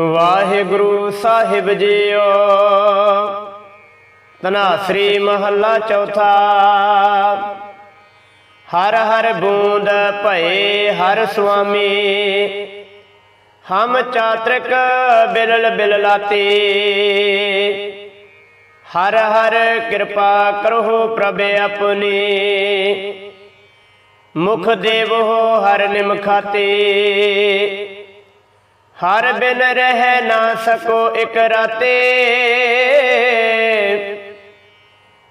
ਵਾਹਿਗੁਰੂ ਸਾਹਿਬ JIO. ਤਨਾਸਰੀ ਮਹੱਲਾ ਚੌਥਾ। ਹਰ ਹਰ ਬੂੰਦ ਭਏ ਹਰ ਸੁਆਮੀ। ਹਮ ਚਾਤ੍ਰਿਕ ਬਿਲਲ ਬਿਲਲਾਤੀ। ਹਰ ਹਰ ਕਿਰਪਾ ਕਰੋ ਪ੍ਰਭ ਆਪਣੀ। ਮੁਖ ਦੇਵੋ ਹਰ ਨਿਮਖਾਤੇ ਹਰ ਬਿਨ ਰਹਿ ਨਾ ਸਕੋ ਇਕ ਰਾਤੇ।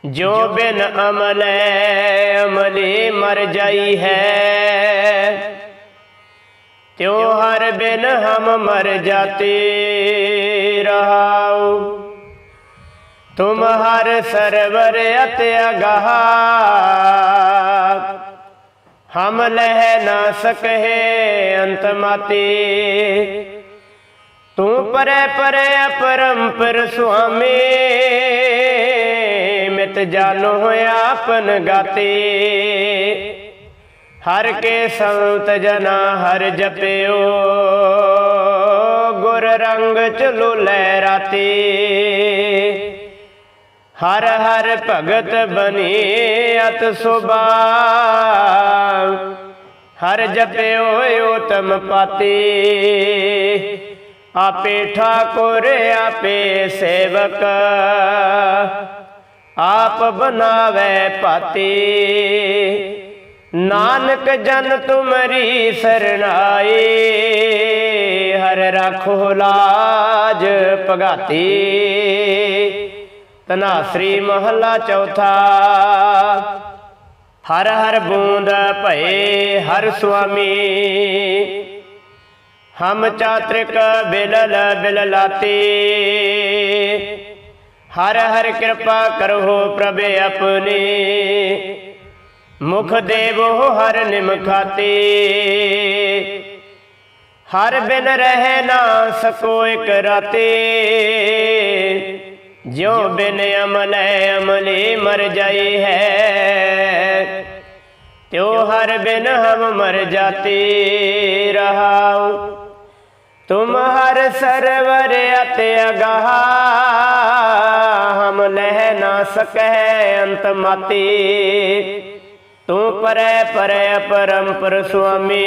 ਜੋ ਬਿਨ ਅਮਲੈ ਅਮਲੀ ਮਰ ਜਾਈ ਹੈ। ਤਿਉ ਹਰ ਬਿਨ ਹਮ ਮਰ ਜਾਤੇ ਰਹਾਉ। ਤੁਮ ਹਰ ਸਰਵਰ ਅਤਿ ਅਗਾਹ। ਹਮ ਲਹਿ ਨਾ ਸਕਹਿ ਅੰਤ ਮਾਤੇ ਤੂੰ ਪਰੇ ਪਰੇ ਅਪਰੰਪਰ ਸੁਆਮੀ, ਮਿਤ ਜਾਨੋ ਆਪਨ ਗਾਤੇ। ਹਰ ਕੇ ਸੰਤ ਜਨਾ ਹਰ ਜਪਿਓ, ਗੁਰ ਰੰਗ ਚਲੋ ਲੈ ਰਾਤੀ। ਹਰ ਹਰ ਭਗਤ ਬਨੀ ਅਤ ਸੁਭਾ ਹਰ ਜਪਿਓ ਉਤਮ ਪਾਤੀ। ਆਪੇ ਠਾਕੁਰ, ਆਪੇ ਸੇਵਕ। ਆਪ ਬਨਾਵੇ ਪਾਤੀ। ਨਾਨਕ ਜਨ ਤੁਮਰੀ ਸਰਣਾਈ। ਹਰ ਰਾਖੋ ਲਾਜ ਭਗਾਤੀ। ਤਨਾਸਰੀ ਮਹੱਲਾ ਚੌਥਾ। ਹਰ ਹਰ ਬੂੰਦ ਭਏ ਹਰ ਸੁਆਮੀ। ਹਮ ਚਾਤ੍ਰਿਕ ਬਿਲਲ ਬਿਲਲਾਤੀ। ਹਰ ਹਰ ਕਿਰਪਾ ਕਰੋ ਪ੍ਰਭ ਆਪਣੇ। ਮੁਖ ਦੇਵੋ ਹਰ ਨਿਮਖਾਤੀ ਹਰ ਬਿਨ ਰਹਿ ਨਾ ਸਕੋ ਇਕ ਰਾਤੇ। ਜਿਉ ਬਿਨ ਅਮਲੈ ਅਮਲੀ ਮਰ ਜਾਈ ਹੈ। ਤਿਉ ਹਰ ਬਿਨ ਹਮ ਮਰ ਜਾਤੇ ਰਹਾਉ। ਤੁਮ ਹਰ ਸਰਵਰ ਅਤਿ ਅਗਾਹ। ਹਮ ਲਹਿ ਨਾ ਸਕੈ ਅੰਤ ਮਾਤੀ। ਤੂੰ ਪਰੈ ਪਰੈ ਪਰੰਪਰ ਸੁਆਮੀ।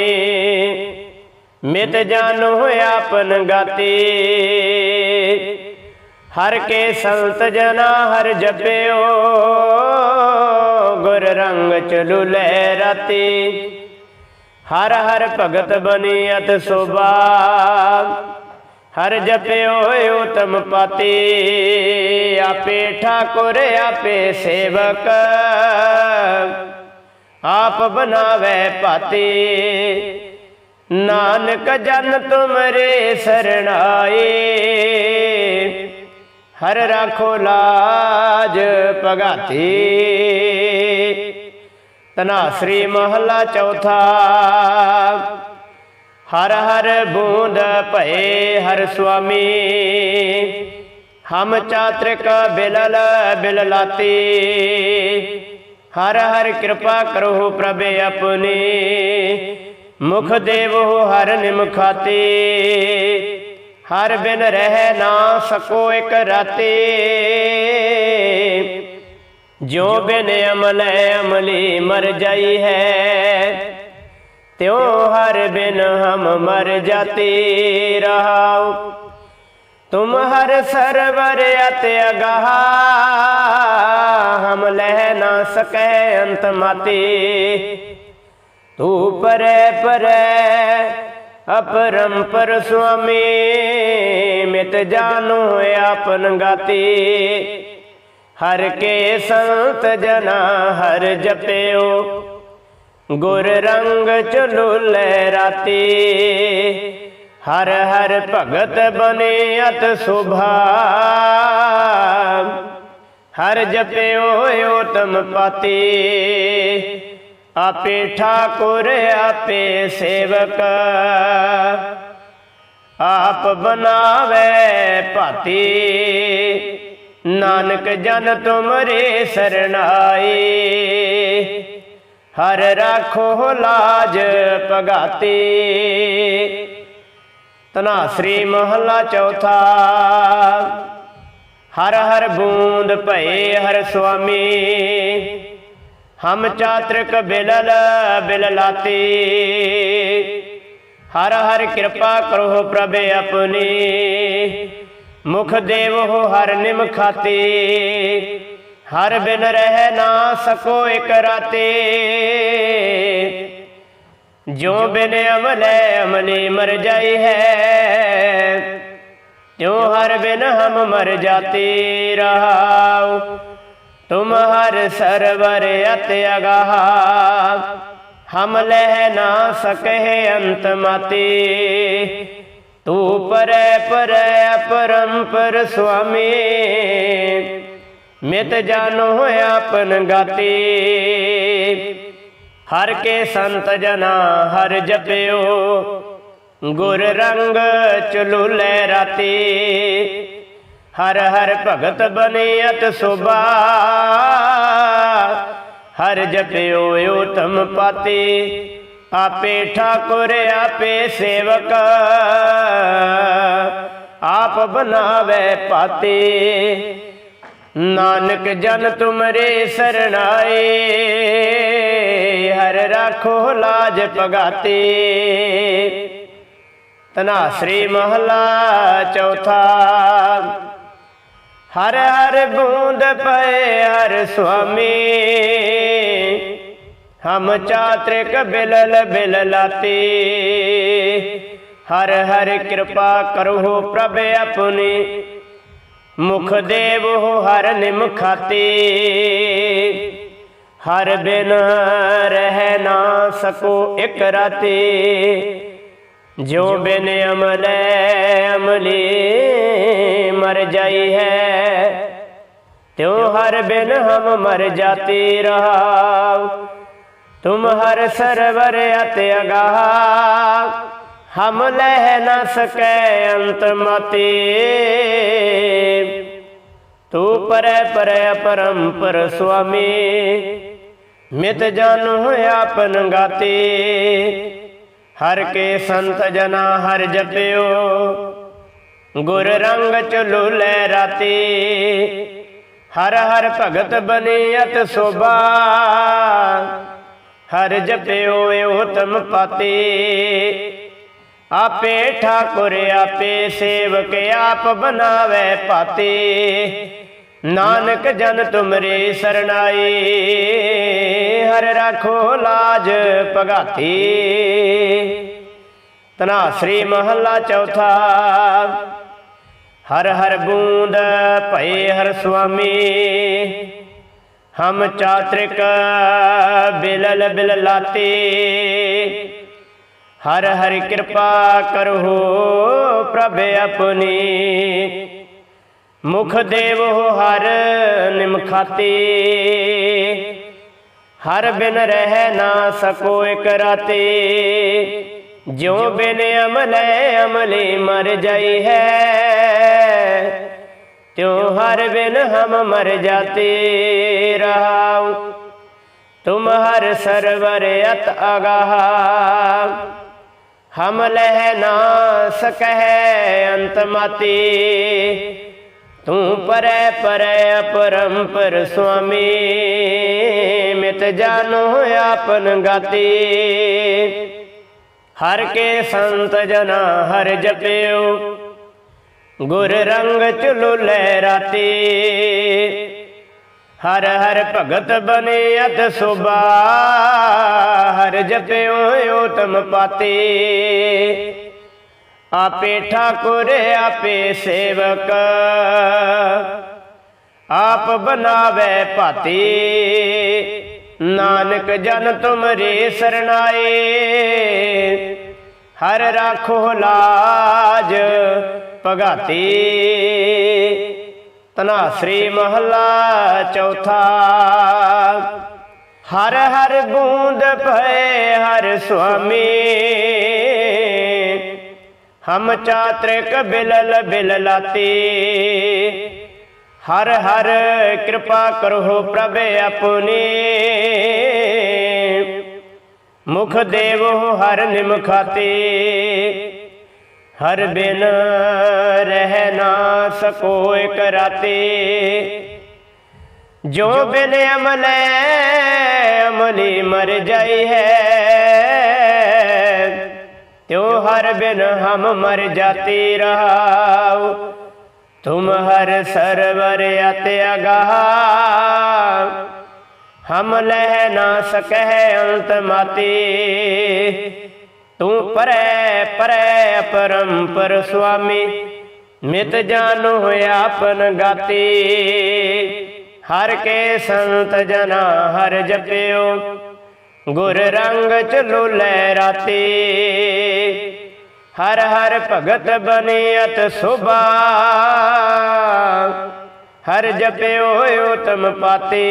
ਮਿਤ ਜਾਨੋ ਆਪਨ ਗਾਤੀ। ਹਰ ਕੇ ਸੰਤ ਜਨਾ ਹਰ ਜਪਿਓ, ਗੁਰ ਰੰਗ ਚਲੂ ਲੈ ਰਾਤੀ। ਹਰ ਹਰ ਭਗਤ ਬਣੀ ਅਤ ਸੁਬਾ ਹਰ ਜਪਿਓ ਉਤਮ ਪਾਤੀ। ਆਪੇ ਠਾਕੁਰ, ਆਪੇ ਸੇਵਕ, ਆਪ ਬਨਾਵੇ ਪਾਤੀ ਨਾਨਕ ਜਨ ਤੁਮਰੇ ਸਰਣਾਏ ਹਰ ਰਾਖੋ ਲਾਜ ਭਗਾਤੀ। ਤਨਾਸਰੀ ਮਹੱਲਾ ਚੌਥਾ। ਹਰ ਹਰ ਬੂੰਦ ਭਏ ਹਰ ਸੁਆਮੀ। ਹਮ ਚਾਤ੍ਰਿਕ ਬਿਲਲ ਬਿਲਲਾਤੀ। ਹਰ ਹਰ ਕਿਰਪਾ ਕਰੋ ਪ੍ਰਭ ਆਪਣੀ। ਮੁਖ ਦੇਵੋ ਹਰ ਨਿਮਖਾਤੀ ਹਰ ਬਿਨ ਰਹਿ ਨਾ ਸਕੋ ਇਕ ਰਾਤੇ। ਜੋ ਬਿਨ ਅਮਲੈ ਅਮਲੀ ਮਰ ਜਾਈ ਹੈ, ਤਿਉ ਹਰ ਬਿਨ ਹਮ ਮਰ ਜਾਤੇ ਰਹਾਉ। ਤੁਮ ਹਰ ਸਰਵਰ ਅਤਿ ਅਗਾਹ, ਹਮ ਲਹਿ ਨਾ ਸਕੈ ਅੰਤ ਮਾਤੇ। ਤੂ ਪਰੈ ਪਰੈ ਅਪਰੰਪਰ ਸੁਆਮੀ ਮਿਤ ਜਾਨੋ ਆਪਨ ਗਾਤੀ। ਹਰ ਕੇ ਸੰਤ ਜਨਾ ਹਰ ਜਪਿਓ। ਗੁਰ ਰੰਗ ਚਲੁਲੇ ਰਾਤੀ। ਹਰ ਹਰ ਭਗਤ ਬਨੇ ਅਤ ਸੁਭਾ। ਹਰ ਜਪਿਓ ਉਤਮ ਪਾਤੀ। ਆਪੇ ਠਾਕੁਰ, ਆਪੇ ਸੇਵਕ। ਆਪ ਬਨਾਵੇ ਭਾਤੀ। ਨਾਨਕ ਜਨ ਤੁਮਰੇ ਸਰਣਾਈ। ਹਰ ਰਾਖੋ ਲਾਜ ਪਗਾਤੀ ਤਨਾਸਰੀ ਮਹੱਲਾ ਚੌਥਾ। ਹਰ ਹਰ ਬੂੰਦ ਭਏ ਹਰ ਸੁਆਮੀ। ਹਮ ਚਾਤ੍ਰਿਕ ਬਿਲਲ ਬਿਲ ਲਾਤੀ ਹਰ ਹਰ ਕਿਰਪਾ ਕਰੋ ਪ੍ਰਭ ਆਪਣੀ। ਮੁਖ ਦੇਵ ਹੋ ਹਰ ਨਿਮ ਖਾਤੀ। ਹਰ ਬਿਨ ਰਹਿ ਨਾ ਸਕੋ ਇਕ ਰਾਤੇ। ਜੋ ਬਿਨ ਅਮਲੇ ਅਮਲੀ ਮਰ ਜਾਈ ਹੈ। ਤਿਉ ਹਰ ਬਿਨ ਹਮ ਮਰ ਜਾਤੇ ਰਹਾਉ ਤੁਮ ਹਰ ਸਰਵਰ ਅਤ ਅਗਾਹ ਹਮ ਲਹਿ ਨਾ ਸਕਹਿ ਅੰਤ ਮਾਤੇ ਤੂ ਪਰੈ ਪਰੈ ਅਪਰੰਪਰ ਸੁਆਮੀ ਮਿਤ ਜਾਨੋ ਆਪਨ ਗਾਤੇ ਹਰ ਕੇ ਸੰਤ ਜਨਾ ਹਰ ਜਪਿਓ ਗੁਰ ਰੰਗ ਚਲੂਲੇ ਰਾਤੀ ਹਰ ਹਰ ਭਗਤ ਬਨਿਅਤ ਸੁਭਾ। ਹਰ ਜਪਿਓ ਉਤਮ ਪਾਤੀ, ਆਪੇ ਠਾਕੁਰ, ਆਪੇ ਸੇਵਕ। ਆਪ ਬਨਾਵੇ ਪਾਤੀ। ਨਾਨਕ ਜਨ ਤੁਮਰੇ ਸਰਣਾਏ, ਹਰ ਰਾਖੋ ਲਾਜ ਪਗਾਤੇ ਤਨਾਸਰੀ ਮਹਲਾ ਚੌਥਾ। ਹਰ ਹਰ ਬੂੰਦ ਪਏ ਹਰ ਸੁਆਮੀ। ਹਮ ਚਾਤ੍ਰਿਕ ਬਿਲਲ ਬਿਲ ਲਾਤੀ ਹਰ ਹਰ ਕਿਰਪਾ ਕਰੋ ਪ੍ਰਭ ਆਪਣੀ। ਮੁਖ ਦੇਵੋ ਹਰ ਨਿਮ ਖਾਤੀ। ਹਰ ਬਿਨ ਰਹਿ ਨਾ ਸਕੋ ਇਕ ਰਾਤੀ। ਜੋ ਬਿਨ ਅਮਲੇ ਅਮਲੀ ਮਰ ਜਾਈ ਹੈ, ਤਿਉ ਹਰ ਬਿਨ ਹਮ ਮਰ ਜਾਤੀ ਰਹਾਉ। ਤੁਮ ਹਰ ਸਰਵਰ ਅਤ ਅਗਾਹ ਹਮ ਲਹਿ ਨ ਸਕੈ ਅੰਤ ਮਤੇ। ਤੂ ਪਰੈ ਪਰੈ ਪਰੰਪਰ ਸੁਆਮੀ। ਮਿਤ ਜਾਨੁ ਆਪਨ ਗਾਤੇ। ਹਰ ਕੇ ਸੰਤ ਜਨਾ ਹਰ ਜਪਿਓ। ਗੁਰ ਰੰਗ ਚਲੂਲੇ ਰਾਤੀ। ਹਰ ਹਰ ਭਗਤ ਬਨੀਅਤ ਸੋਭਾ। ਹਰ ਜਪਿਓ ਉਤਮ ਪਾਤੀ। ਆਪੇ ਠਾਕੁਰ ਆਪੇ ਸੇਵਕ ਆਪ ਬਨਾਵੇ ਪਾਤੀ ਨਾਨਕ ਜਨ ਤੁਮਰੇ ਸਰਣਾਈ। ਹਰ ਰਾਖੋ ਲਾਜ ਭਗਾਤੀ। ਤਨਾਸਰੀ ਮਹੱਲਾ ਚੌਥਾ। ਹਰ ਹਰ ਬੂੰਦ ਭਏ ਹਰ ਸੁਆਮੀ। ਹਮ ਚਾਤ੍ਰਿਕ ਬਿਲਲ ਬਿਲ ਲਾਤੀ ਹਰ ਹਰ ਕਿਰਪਾ ਕਰੋ ਪ੍ਰਭ ਆਪਣੀ। ਮੁਖ ਦੇਵੋ ਹਰ ਨਿਮਖਾਤੀ ਹਰ ਬਿਨ ਰਹਿ ਨਾ ਸਕੋ ਇਕ ਰਾਤੇ। ਜਿਉ ਬਿਨ ਅਮਲੇ ਅਮਲੇ ਮਰ ਜਾਈ ਹੈ। ਤਿਉ ਹਰ ਬਿਨ ਹਮ ਮਰ ਜਾਤੇ ਰਹਾਉ। ਤੁਮ ਹਰ ਸਰਵਰ ਅਤ ਅਗਾਹ। ਹਮ ਲਹਿ ਨਾ ਸਕਹਿ ਅੰਤ ਮਾਤੀ। ਤੂੰ ਪਰੈ ਪਰੈ ਅਪਰੰਪਰ ਸੁਆਮੀ, ਮਿਤ ਜਾਨੋ ਆਪਨ ਗਾਤੀ। ਹਰ ਕੇ ਸੰਤ ਜਨਾ ਹਰ ਜਪਿਓ, ਗੁਰ ਰੰਗ ਚਲੁਲੇ ਰਾਤੀ। ਹਰ ਹਰ ਭਗਤ ਬਨਿਅਤ ਸੁਬਾ ਹਰ ਜਪਿਓ ਉਤਮ ਪਾਤੀ। ਆਪੇ ਠਾਕੁਰ, ਆਪੇ ਸੇਵਕ। ਆਪ ਬਨਾਵੇ ਭਾਤੀ। ਨਾਨਕ ਜਨ ਤੁਮਰੇ ਸਰਣਾਏ। ਹਰ ਰਾਖੋ ਲਾਜ ਭਗਾਤੀ। ਤਨਾਸਰੀ ਮਹੱਲਾ ਚੌਥਾ। ਹਰ ਹਰ ਬੂੰਦ ਭਏ ਹਰ ਸੁਆਮੀ। ਹਮ ਚਾਤ੍ਰਿਕ ਬਿਲਲ ਬਿਲ ਲਾਤੀ ਹਰ ਹਰ ਕਿਰਪਾ ਕਰੋ ਪ੍ਰਭ ਆਪਣੀ। ਮੁਖ ਦੇਵ ਹਰ ਨਿਮਖਾਤੀ। ਹਰ ਬਿਨ ਰਹਿ ਨਾ ਸਕੋ ਇਕ ਰਾਤੀ। ਜੋ ਬਿਨ ਅਮਲੇ ਅਮਲੀ ਮਰ ਜਾਈ ਹੈ। ਤਿਉ ਹਰ ਬਿਨ ਹਮ ਮਰ ਜਾਤੀ ਰਹਾਉ। ਤੁਮ ਹਰ ਸਰਵਰ ਅਤਿ ਅਗਾਹ ਹਮ ਲਹਿ ਨਾ ਸਕਹਿ ਅੰਤ ਮਾਤੀ। ਤੂੰ ਪਰੈ ਪਰੈ ਪਰੰਪਰ ਸੁਆਮੀ, ਮਿਤ ਜਾਨੋ ਆਪਨ ਗਾਤੀ। ਹਰ ਕੇ ਸੰਤ ਜਨਾ ਹਰ ਜਪਿਓ। ਗੁਰ ਰੰਗ ਚਲੋ ਲੈ ਰਾਤੀ। ਹਰ ਹਰ ਭਗਤ ਬਨਿਅਤ ਸੁਭਾ। ਹਰ ਜਪਿਓ ਉਤਮ ਪਾਤੀ।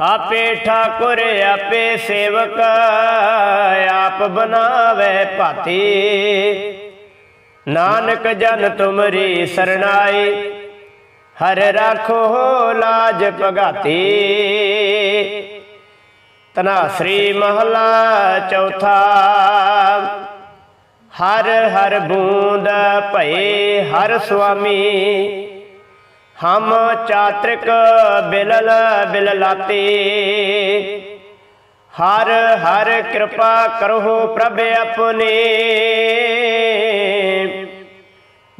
ਆਪੇ ਠਾਕੁਰ, ਆਪੇ ਸੇਵਕ, ਆਪ ਬਣਾਵੇ ਭਾਤੀ। ਨਾਨਕ ਜਨ ਤੁਮਰੀ ਸਰਣਾਈ। ਹਰ ਰਾਖੋ ਲਾਜ ਭਗਾਤੀ। ਤਨਾਸਰੀ ਮਹਲਾ ਚੌਥਾ। ਹਰ ਹਰ ਬੂੰਦ ਭਏ ਹਰ ਸੁਆਮੀ। ਹਮ ਚਾਤ੍ਰਿਕ ਬਿਲਲ ਬਿਲਲਾਤੀ। ਹਰ ਹਰ ਕਿਰਪਾ ਕਰੋ ਪ੍ਰਭ ਆਪਣੇ।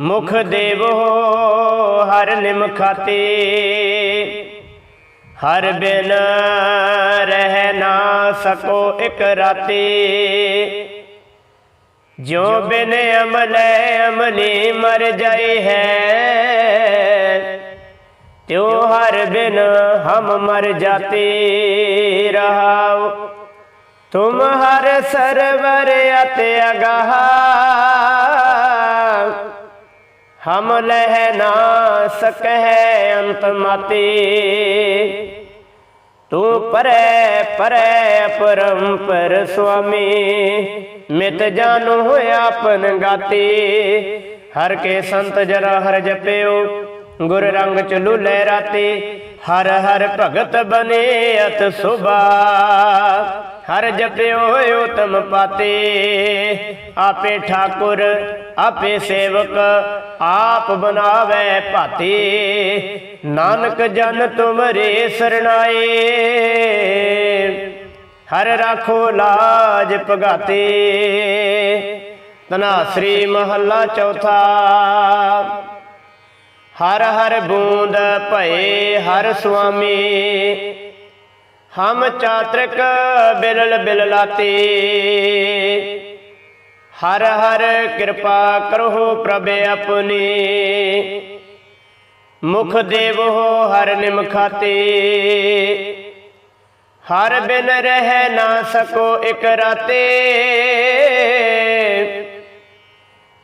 ਮੁਖ ਦੇਵੋ ਹਰ ਨਿਮਖਾਤੀ ਹਰ ਬਿਨ ਰਹਿ ਨਾ ਸਕੋ ਇਕ ਰਾਤੀ। ਜੋ ਬਿਨ ਅਮਲੇ ਅਮਲੀ ਮਰ ਜਾਈ ਹੈ। ਤਿਉ ਹਰ ਬਿਨ ਹਮ ਮਰ ਜਾਤੀ ਰਹਾਉ। ਤੁਮ ਹਰ ਸਰਵਰ ਅਤਿ ਅਗਾਹ। ਹਮ ਲਹਿ ਨਾ ਸਕਹਿ ਅੰਤ ਮਾਤੀ। ਤੂੰ ਪਰੈ ਪਰੈ ਪਰੰਪਰ ਸੁਆਮੀ, ਮਿਤ ਜਾਨੂ ਆਪਨ ਗਾਤੀ। ਹਰ ਕੇ ਸੰਤ ਜਰਾ ਹਰ ਜਪਿਓ, ਗੁਰ ਰੰਗ ਚਲੂ ਲੈ ਰਾਤੀ। ਹਰ ਹਰ ਭਗਤ ਬਨੇ ਅਤ ਸੁਭਾ। ਹਰ ਜਪਿਓ ਉਤਮ ਪਾਤੇ। ਆਪੇ ਠਾਕੁਰ ਆਪੇ ਸੇਵਕ ਆਪ ਬਣਾਵੇ ਭਾਤੀ। ਨਾਨਕ ਜਨ ਤੁਮਰੇ ਸਰਣਾਏ। ਹਰ ਰਾਖੋ ਲਾਜ ਭਗਾਤੇ। ਤਨਾ ਸ੍ਰੀ ਮਹੱਲਾ ਚੌਥਾ। ਹਰ ਹਰ ਬੂੰਦ ਭਏ ਹਰ ਸੁਆਮੀ। ਹਮ ਚਾਤਰਕ ਬਿਲਲ ਬਿਲਲਾਤੀ। ਹਰ ਹਰ ਕਿਰਪਾ ਕਰੋ ਪ੍ਰਭ ਆਪਣੀ। ਮੁਖ ਦੇਵੋ ਹਰ ਨਿਮਖਾਤੇ ਹਰ ਬਿਨ ਰਹਿ ਨਾ ਸਕੋ ਇਕ ਰਾਤੇ।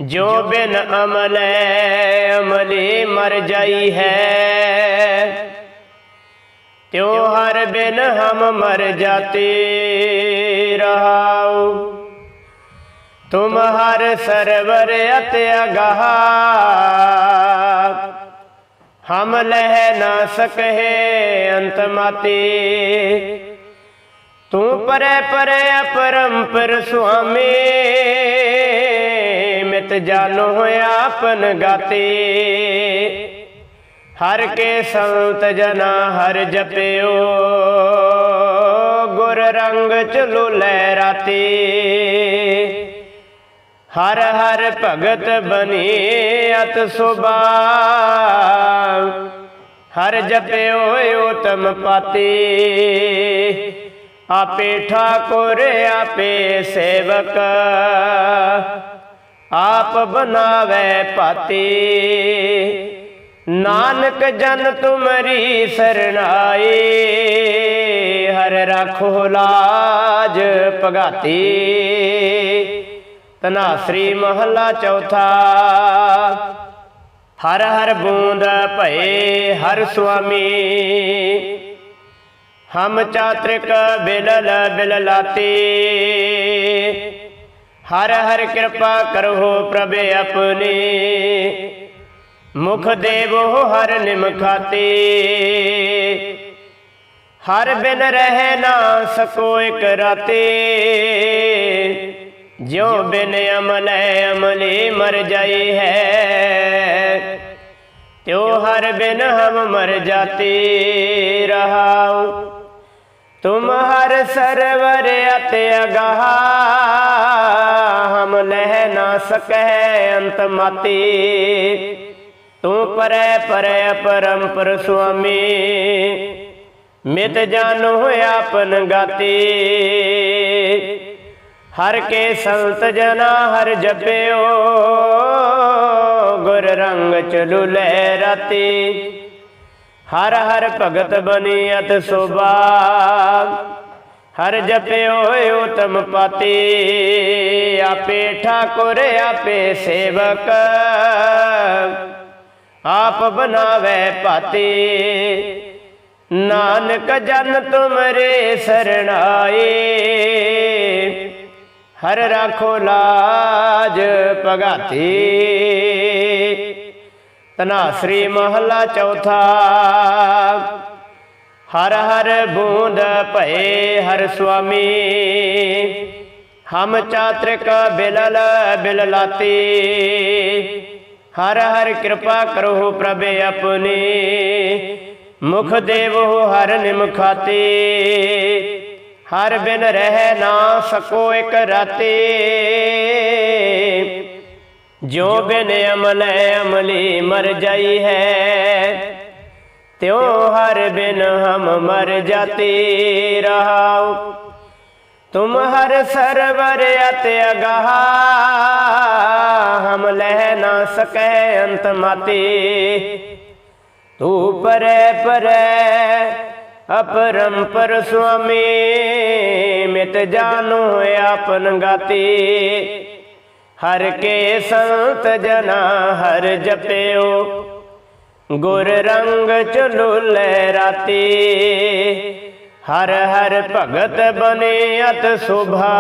ਜੋ ਬਿਨ ਅਮਲੇ ਅਮਲੀ ਮਰ ਜਾਈ ਹੈ। ਤਿਉ ਹਰ ਬਿਨ ਹਮ ਮਰ ਜਾਤੇ ਰਹਾਉ। ਤੁਮ ਹਰ ਸਰਵਰ ਅਤਿ ਅਗਾਹ। ਹਮ ਲਹਿ ਨਾ ਸਕਹਿ ਅੰਤ ਮਾਤੀ ਤੂੰ ਪਰੇ ਪਰੇ ਅਪਰੰਪਰ ਸੁਆਮੀ। ਮਿਤ ਜਾਨੋ ਆਪਨ ਗਾਤੇ। ਹਰ ਕੇ ਸੰਤ ਜਨਾ ਹਰ ਜਪਿਓ। ਗੁਰ ਰੰਗ ਚਲੋ ਲੈ ਰਾਤੀ। ਹਰ ਹਰ ਭਗਤ ਬਨੀ ਅਤ ਸੁਭਾ ਹਰ ਜਪਿਓ ਉਤਮ ਪਾਤੀ। ਆਪੇ ਠਾਕੁਰ, ਆਪੇ ਸੇਵਕ। ਆਪ ਬਣਾਵੇ ਪਾਤੀ। ਨਾਨਕ ਜਨ ਤੁਮਰੀ ਸਰਣਾਈ। ਹਰ ਰਾਖੋ ਲਾਜ ਭਗਾਤੀ। ਤਨਾਸਰੀ ਮਹੱਲਾ ਚੌਥਾ। ਹਰ ਹਰ ਬੂੰਦ ਭਏ ਹਰ ਸੁਆਮੀ। ਹਮ ਚਾਤ੍ਰਿਕ ਬਿਲਲ ਬਿਲਲਾਤੀ। ਹਰ ਹਰ ਕਿਰਪਾ ਕਰੋ ਪ੍ਰਭ ਆਪਣੇ। ਮੁਖ ਦੇਵੋ ਹਰ ਨਿਮਖਾਤੀ ਹਰ ਬਿਨ ਰਹਿ ਨਾ ਸਕੋ ਇਕ ਰਾਤੇ। ਜਿਉ ਬਿਨ ਅਮਲੈ ਅਮਲੀ ਮਰ ਜਾਈ ਹੈ। ਤਿਉ ਹਰ ਬਿਨ ਹਮ ਮਰ ਜਾਤੀ ਰਹਾਉ। ਤੁਮ ਹਰ ਸਰਵਰ ਅਤਿ ਅਗਾਹ। ਹਮ ਲਹਿ ਨਾ ਸਕੈ ਅੰਤ ਮਾਤੀ। ਤੂੰ ਪਰੈ ਪਰੈ ਪਰੰਪਰ ਸੁਆਮੀ। ਮਿਤ ਜਾਨੋ ਆਪਨ ਗਾਤੀ। ਹਰ ਕੇ ਸੰਤ ਜਨਾ ਹਰ ਜਪਿਓ, ਗੁਰ ਰੰਗ ਚਲੂ ਲੈ ਰਾਤੀ। ਹਰ ਹਰ ਭਗਤ ਬਣੀ ਅਤ ਸੁਭਾ, ਹਰ ਜਪਿਓ ਉਤਮ ਪਾਤੀ। ਆਪੇ ਠਾਕੁਰ, ਆਪੇ ਸੇਵਕ, ਆਪ ਬਨਾਵੇ ਭਾਤੀ। ਨਾਨਕ ਜਨ ਤੁਮਰੇ ਸਰਣਾਏ ਹਰ ਰਾਖੋ ਲਾਜ ਭਗਾਤੀ। ਤਨਾਸਰੀ ਮਹਲਾ ਚੌਥਾ। ਹਰ ਹਰ ਬੂੰਦ ਭਏ ਹਰ ਸੁਆਮੀ। ਹਮ ਚਾਤ੍ਰਿਕ ਬਿਲਲ ਬਿਲਲਾਤੀ। ਹਰ ਹਰ ਕਿਰਪਾ ਕਰੋ ਪ੍ਰਭ ਆਪਣੀ। ਮੁਖ ਦੇਵੋ ਹਰ ਨਿਮਖਾਤੀ ਹਰ ਬਿਨ ਰਹਿ ਨਾ ਸਕੋ ਇਕ ਰਾਤੀ। ਜੋ ਬਿਨ ਅਮਲ ਅਮਲੀ ਮਰ ਜਾਈ ਹੈ, ਤਿਉ ਹਰ ਬਿਨ ਹਮ ਮਰ ਜਾਤੀ ਰਹਾਉ। ਤੁਮ ਹਰ ਸਰਵਰ ਅਤਿ ਅਗਾਹ, ਹਮ ਲਹਿ ਨਾ ਸਕੈ ਅੰਤ ਮਾਤੀ। ਤੂ ਪਰੈ ਪਰੈ ਅਪਰੰਪਰ ਸੁਆਮੀ ਮਿਤ ਜਾਨੋ ਆਪਨ ਗਾਤੀ। ਹਰ ਕੇ ਸੰਤ ਜਨਾ ਹਰ ਜਪਿਓ। ਗੁਰ ਰੰਗ ਚਲੁਲੇ ਰਾਤੀ। ਹਰ ਹਰ ਭਗਤ ਬਨੇ ਅਤ ਸੁਭਾ।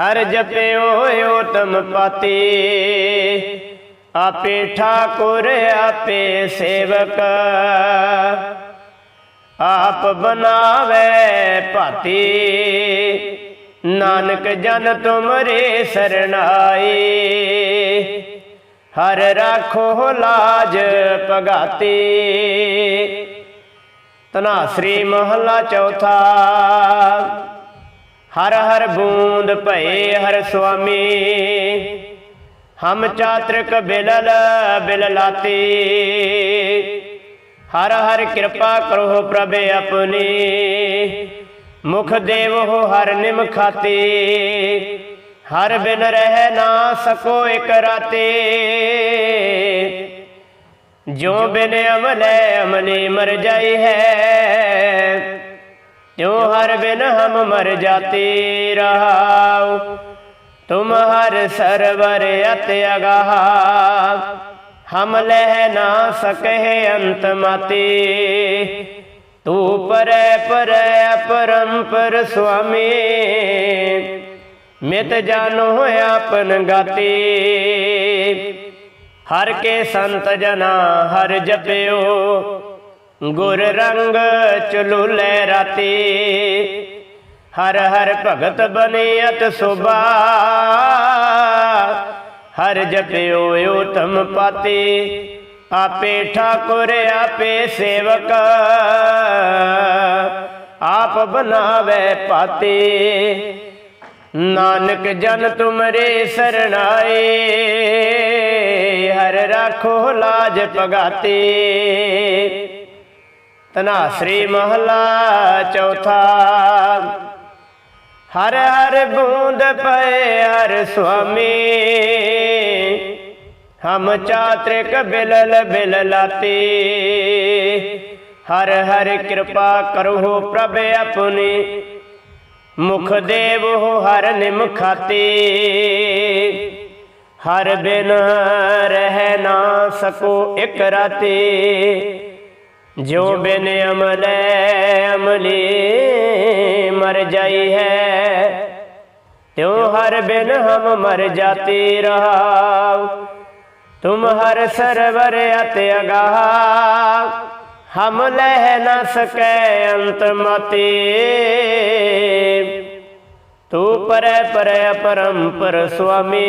ਹਰ ਜਪਿਓ ਓਤਮ ਪਾਤੀ। ਆਪੇ ਠਾਕੁਰ, ਆਪੇ ਸੇਵਕ। ਆਪ ਬਨਾਵੇ ਭਾਤੀ। ਨਾਨਕ ਜਨ ਤੁਮਰੇ ਸਰਣਾਈ। ਹਰ ਰਾਖੋ ਲਾਜ ਭਗਾਤੀ। ਤਨਾਸਰੀ ਮਹਲਾ ਚੌਥਾ। ਹਰ ਹਰ ਬੂੰਦ ਭਏ ਹਰ ਸੁਆਮੀ। ਹਮ ਚਾਤ੍ਰਿਕ ਬਿਲਲ ਬਿਲ ਲਾਤੀ ਹਰ ਹਰ ਕਿਰਪਾ ਕਰੋ ਪ੍ਰਭ ਆਪਣੀ। ਮੁਖ ਦੇਵ ਹੋ ਹਰ ਨਿਮ ਖਾਤੀ। ਹਰ ਬਿਨ ਰਹਿ ਨਾ ਸਕੋ ਇਕ ਰਾਤੇ। ਜੋ ਬਿਨ ਅਮਲੇ ਅਮਲੀ ਮਰ ਜਾਈ ਹੈ। ਤਿਉ ਹਰ ਬਿਨ ਹਮ ਮਰ ਜਾਤੀ, ਰਹਾਉ। ਤੁਮ ਹਰ ਸਰਵਰ ਅਤ ਅਗਾਹ ਹਮ ਲਹਿ ਨਾ ਸਕਹਿ ਅੰਤ ਮਾਤੀ ਤੂ ਪਰੈ ਪਰੈ ਅਪਰੰਪਰ ਸੁਆਮੀ ਮਿਤ ਜਾਨੋ ਆਪਨ ਗਾਤੀ ਹਰ ਕੇ ਸੰਤ ਜਨਾ ਹਰ ਜਪਿਓ ਗੁਰ ਰੰਗ ਚਲੁਲੇ ਰਾਤੀ ਹਰ ਹਰ ਭਗਤ ਬਨੀਅਤ ਸੁਭਾ। ਹਰ ਜਪਿਓ ਉਤਮ ਪਾਤੀ। ਆਪੇ ਠਾਕੁਰ, ਆਪੇ ਸੇਵਕ। ਆਪ ਬਨਾਵੇ ਪਾਤੀ। ਨਾਨਕ ਜਨ ਤੁਮਰੇ ਸਰਣਾਏ। ਹਰ ਰਾਖੋ ਲਾਜ ਪਗਾਤੀ ਤਨਾਸਰੀ ਮਹਲਾ ਚੌਥਾ। ਹਰ ਹਰ ਬੂੰਦ ਪਏ ਹਰ ਸੁਆਮੀ। ਹਮ ਚਾਤ੍ਰਿਕ ਬਿਲਲ ਬਿਲ ਲਾਤੀ ਹਰ ਹਰ ਕਿਰਪਾ ਕਰੋ ਪ੍ਰਭ ਆਪਣੀ। ਮੁਖ ਦੇਵ ਹੋ ਹਰ ਨਿਮ ਖਾਤੀ। ਹਰ ਬਿਨ ਰਹਿ ਨਾ ਸਕੋ ਇਕ ਰਾਤੀ। ਜੋ ਬਿਨ ਅਮਲੇ ਅਮਲੀ। ਮਰ ਜਾਈ ਹੈ। ਤਿਉ ਹਰ ਬਿਨ ਹਮ ਮਰ ਜਾਤੀ ਰਹਾਉ। ਤੁਮ ਹਰ ਸਰਵਰ ਅਤਿ ਅਗਾਹ। ਹਮ ਲਹਿ ਨ ਸਕੈ ਅੰਤ ਮਤੀ। ਤੂੰ ਪਰੈ ਪਰੈ ਪਰੰਪਰ ਸੁਆਮੀ।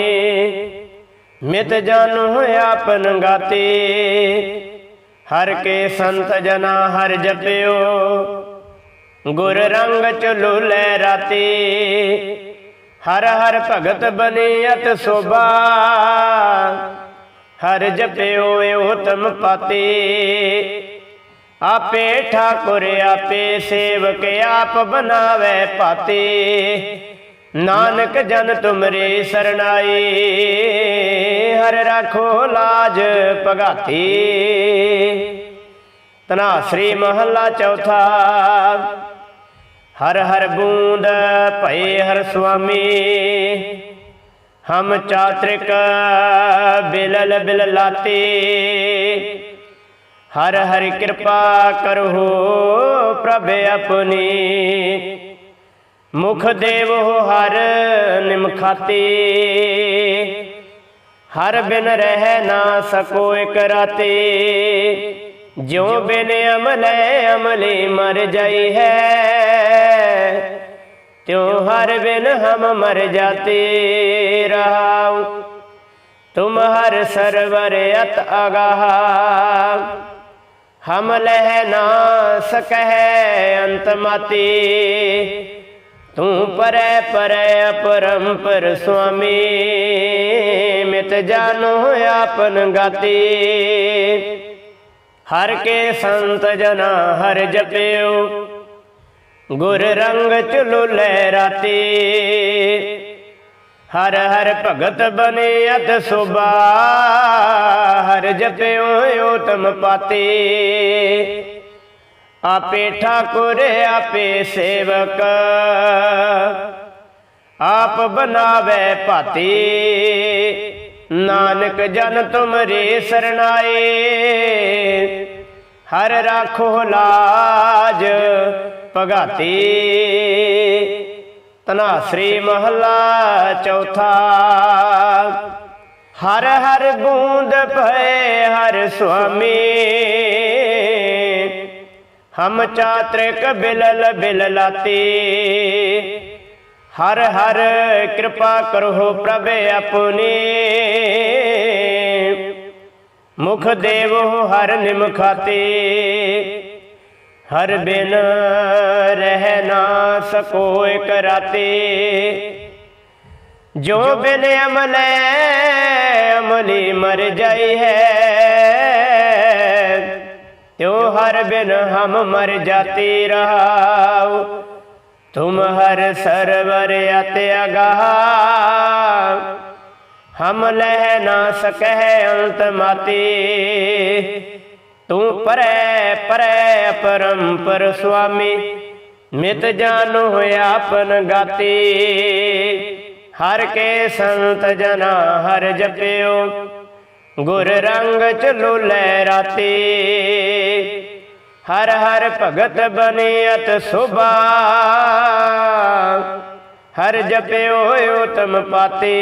ਮਿਤ ਜਾਨੁ ਆਪਨ ਗਾਤੀ। ਹਰ ਕੇ ਸੰਤ ਜਨਾ ਹਰ ਜਪਿਓ। ਗੁਰ ਰੰਗ ਚਲੂ ਲੈ ਰਾਤੀ। ਹਰ ਹਰ ਭਗਤ ਬਨੀਅਤ ਸੋਭਾ। ਹਰ ਜਪਿਓ ਏ ਉਤਮ ਆਪੇ ਠਾਕੁਰ ਆਪੇ ਸੇਵਕ ਆਪ ਬਨਾਵੇ ਪਾਤੀ ਨਾਨਕ ਜਨ ਤੁਮਰੇ ਸਰਣਾਈ। ਹਰ ਰਾਖੋ ਲਾਜ ਭਗਾਤੀ। ਤਨਾ ਸ੍ਰੀ ਮਹੱਲਾ ਚੌਥਾ। ਹਰ ਹਰ ਬੂੰਦ ਭਏ ਹਰ ਸੁਆਮੀ। ਹਮ ਚਾਤ੍ਰਿਕ ਬਿਲਲ ਬਿਲ ਲਾਤੇ ਹਰ ਹਰਿ ਕਿਰਪਾ ਕਰੋ ਪ੍ਰਭ ਆਪਣੀ। ਮੁਖ ਦੇਵ ਹਰ ਨਿਮਖਾਤੇ ਹਰ ਬਿਨ ਰਹਿ ਨਾ ਸਕੋ ਇਕ ਰਾਤੇ। ਜਿਉ ਬਿਨ ਅਮਲੇ ਅਮਲੇ ਮਰ ਜਾਈ ਹੈ। ਤਿਉ ਹਰ ਬਿਨ ਹਮ ਮਰ ਜਾਤੇ ਰਹਾਉ। ਤੁਮ ਹਰ ਸਰਵਰ ਅਤ ਅਗਾਹ। ਹਮ ਲਹਿ ਨਾ ਸਕਹਿ ਅੰਤ ਮਾਤੀ। ਤੂੰ ਪਰੈ ਪਰੈ ਅਪਰੰਪਰ ਸੁਆਮੀ। ਮਿਤ ਜਾਨੋ ਆਪਨ ਗਾਤੀ। ਹਰ ਕੇ ਸੰਤ ਜਨਾ ਹਰ ਜਪਿਓ। ਗੁਰ ਰੰਗ ਚਲੂ ਲੈ ਰਾਤੀ। ਹਰ ਹਰ ਭਗਤ ਬਨੇ ਅਤ ਸੁਬਾ ਹਰ ਜਪਿਓ ਉਤਮ ਪਾਤੀ। ਆਪੇ ਠਾਕੁਰ, ਆਪੇ ਸੇਵਕ। ਆਪ ਬਨਾਵੇ ਭਾਤੀ। ਨਾਨਕ ਜਨ ਤੁਮਰੇ ਸਰਣਾਏ। ਹਰ ਰਾਖੋ ਲਾਜ ਭਗਾਤੀ ਤਨਾ ਸ੍ਰੀ ਮਹੱਲਾ ਚੌਥਾ ਹਰ ਹਰ ਬੂੰਦ ਭਏ ਹਰ ਸੁਆਮੀ ਹਮ ਚਾਤ੍ਰਿਕ ਬਿਲਲ ਬਿਲ ਲਾਤੀ ਹਰ ਹਰ ਕਿਰਪਾ ਕਰੋ ਪ੍ਰਭ ਆਪਣੀ ਮੁਖ ਦੇਵੋ ਹਰ ਨਿਮਖਾਤੇ ਹਰ ਬਿਨ ਰਹਿ ਨਾ ਸਕੋ ਇਕ ਰਾਤੇ। ਜੋ ਬਿਨ ਅਮਲੇ ਅਮਲੀ ਮਰ ਜਾਈ ਹੈ। ਤੋ ਹਰ ਬਿਨ ਹਮ ਮਰ ਜਾਤੀ ਰਹਾਉ। ਤੁਮ ਹਰ ਸਰਵਰ ਅਤਿ ਅਗਾਹ। ਹਮ ਲਹਿ ਨਾ ਸਕਹਿ ਅੰਤ ਮਾਤੀ। ਤੂੰ ਪਰੈ ਪਰੈ ਪਰੰਪਰ ਸੁਆਮੀ ਮਿਤ ਜਾਨ ਹੋਇਆ ਆਪਨ ਗਾਤੀ। ਹਰ ਕੇ ਸੰਤ ਜਨਾ ਹਰ ਜਪਿਓ, ਗੁਰ ਰੰਗ ਚਲੂ ਲੈ ਰਾਤੀ। ਹਰ ਹਰ ਭਗਤ ਬਨੀਅਤ ਸੁਭਾ, ਹਰ ਜਪਿਓ ਉਤਮ ਪਾਤੀ।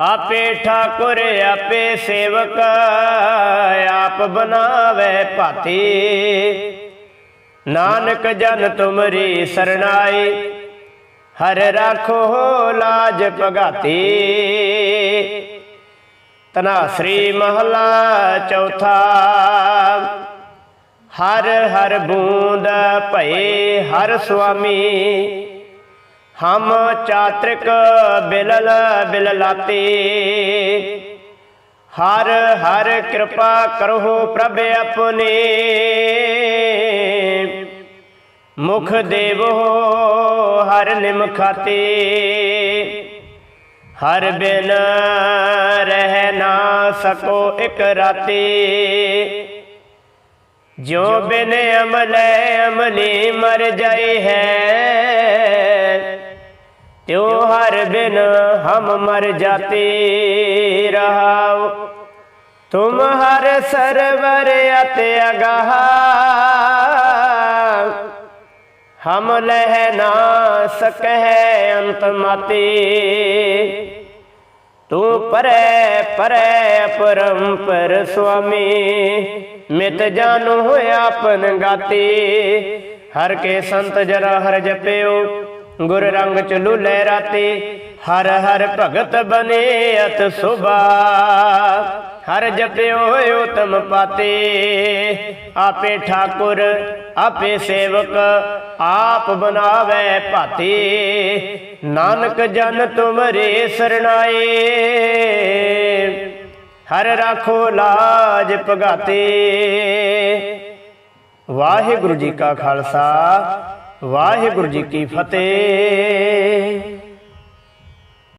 ਆਪੇ ਠਾਕੁਰ, ਆਪੇ ਸੇਵਕ, ਆਪ ਬਨਾਵੇ ਭਾਤੀ। ਨਾਨਕ ਜਨ ਤੁਮਰੀ ਸਰਣਾਈ, ਹਰ ਰਾਖੋ ਲਾਜ ਭਗਾਤੀ। ਤਨਾ ਸ੍ਰੀ ਮਹਲਾ ਚੌਥਾ, ਹਰ ਹਰ ਬੂੰਦ ਭਏ ਹਰ ਸੁਆਮੀ। ਹਮ ਚਾਤ੍ਰਿਕ ਬਿਲਲ ਬਿਲਲਾਤੇ। ਹਰ ਹਰ ਕਿਰਪਾ ਕਰੋ ਪ੍ਰਭ ਆਪਣੀ। ਮੁਖ ਦੇਵੋ ਹਰ ਨਿਮਖਾਤੇ ਹਰ ਬਿਨ ਰਹਿ ਨਾ ਸਕੋ ਇਕ ਰਾਤੀ। ਜੋ ਬਿਨ ਅਮਲੇ ਅਮਲੀ ਮਰ ਜਾਈ ਹੈ ਤਿਉ ਹਰ ਬਿਨ ਹਮ ਮਰ ਜਾਤੀ ਰਹਾਉ। ਤੁਮ ਹਰ ਸਰਵਰ ਅਤਿ ਅਗਾਹ। ਹਮ ਲਹਿ ਨਾ ਸਕਹਿ ਅੰਤ ਮਾਤੀ। ਤੂੰ ਪਰੈ ਪਰੈ ਪਰੰਪਰ ਸੁਆਮੀ। ਮਿਤ ਜਾਨੋ ਆਪਨ ਗਾਤੀ। ਹਰ ਕੇ ਸੰਤ ਜਰਾ ਹਰ ਜਪਿਓ। ਗੁਰ ਰੰਗ ਚਲੂ ਲਹਿਰਾਤੇ ਹਰ ਹਰ ਭਗਤ ਬਨੇ ਅਤ ਸੁਭਾ। ਹਰ ਜਪਿਓ ਉਤਮ ਪਾਤੇ, ਆਪੇ ਠਾਕੁਰ, ਆਪੇ ਸੇਵਕ, ਆਪ ਬਣਾਵੇ ਭਾਤੇ। ਨਾਨਕ ਜਨ ਤੁਮਰੇ ਸਰਣਾਏ, ਹਰ ਰਾਖੋ ਲਾਜ ਭਗਾਤੇ। ਵਾਹਿਗੁਰੂ ਜੀ ਕਾ ਖਾਲਸਾ ਵਾਹਿਗੁਰੂ ਜੀ ਕੀ ਫਤਿਹ।